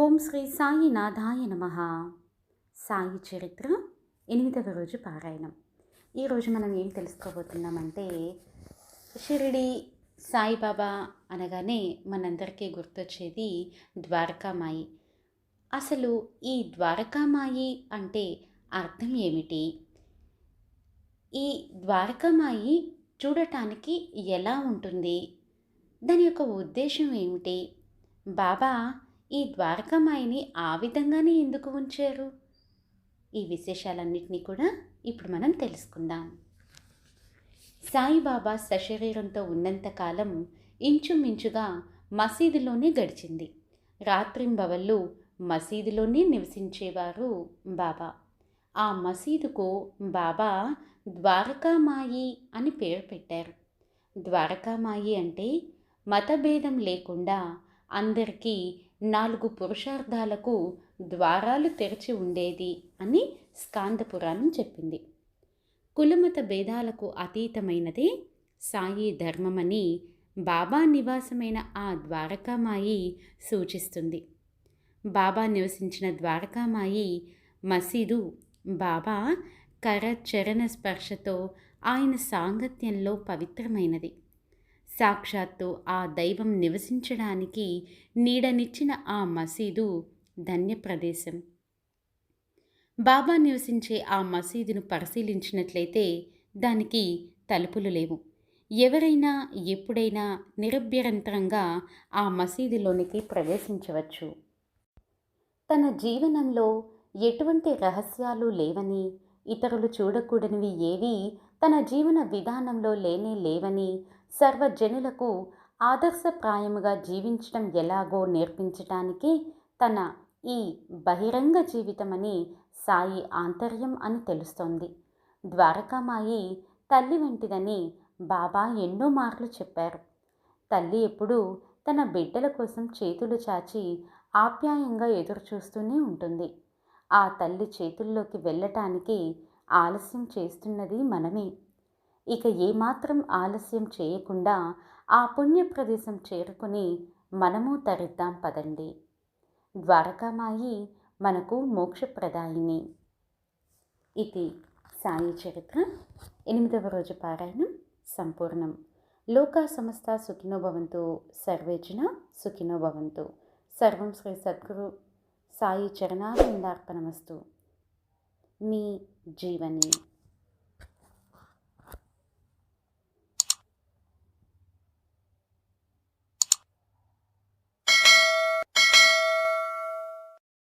ఓం శ్రీ సాయినాథాయ నమ. సాయి చరిత్ర ఎనిమిదవ రోజు పారాయణం. ఈరోజు మనం ఏం తెలుసుకోబోతున్నామంటే షిరిడి సాయిబాబా అనగానే మనందరికీ గుర్తొచ్చేది ద్వారకామాయి. అసలు ఈ ద్వారకామాయి అంటే అర్థం ఏమిటి? ఈ ద్వారకామాయి చూడటానికి ఎలా ఉంటుంది? దాని యొక్క ఉద్దేశం ఏమిటి? బాబా ఈ ద్వారకామాయిని ఆ విధంగానే ఎందుకు ఉంచారు? ఈ విశేషాలన్నింటినీ కూడా ఇప్పుడు మనం తెలుసుకుందాం. సాయిబాబా సశరీరంతో ఉన్నంతకాలం ఇంచుమించుగా మసీదులోనే గడిచింది. రాత్రింబవళ్ళు మసీదులోనే నివసించేవారు బాబా. ఆ మసీదుకు బాబా ద్వారకామాయి అని పేరు పెట్టారు. ద్వారకామాయి అంటే మతభేదం లేకుండా అందరికీ నాలుగు పురుషార్థాలకు ద్వారాలు తెరిచి ఉండేది అని స్కాంద పురాణం చెప్పింది. కులమత భేదాలకు అతీతమైనదే సాయి ధర్మమని బాబా నివాసమైన ఆ ద్వారకామాయి సూచిస్తుంది. బాబా నివసించిన ద్వారకామాయి మసీదు బాబా కర చరణ స్పర్శతో ఆయన సాంగత్యంలో పవిత్రమైనది. సాక్షాత్తు ఆ దైవం నివసించడానికి నీడనిచ్చిన ఆ మసీదు ధన్య ప్రదేశం బాబా నివసించే ఆ మసీదును పరిశీలించినట్లయితే దానికి తలుపులు లేవు. ఎవరైనా ఎప్పుడైనా నిరభ్యరంతరంగా ఆ మసీదులోనికి ప్రవేశించవచ్చు. తన జీవనంలో ఎటువంటి రహస్యాలు లేవని ఇతరులు చూడకూడనివి ఏవి తన జీవన విధానంలో లేనే లేవని సర్వజనులకు ఆదర్శప్రాయముగా జీవించడం ఎలాగో నేర్పించటానికి తన ఈ బహిరంగ జీవితమని సాయి ఆంతర్యం అని తెలుస్తోంది. ద్వారకామాయి తల్లి వంటిదని బాబా ఎన్నో మార్లు చెప్పారు. తల్లి ఎప్పుడూ తన బిడ్డల కోసం చేతులు చాచి ఆప్యాయంగా ఎదురుచూస్తూనే ఉంటుంది. ఆ తల్లి చేతుల్లోకి వెళ్ళటానికి ఆలస్యం చేస్తున్నది మనమే. ఇక ఏమాత్రం ఆలస్యం చేయకుండా ఆ పుణ్య ప్రదేశం చేరుకుని మనము తరిద్దాం పదండి. ద్వారకామాయి మనకు మోక్షప్రదాయిని. ఇది సాయి చరిత్ర. ఎనిమిదవ రోజు పారాయణం సంపూర్ణం. లోకా సమస్త సుఖినో భవంతు. సర్వేజన సుఖినో భవంతు. సర్వం శ్రీ సద్గురు సాయి చరణారవిందార్పణమస్తు మీ జీవని.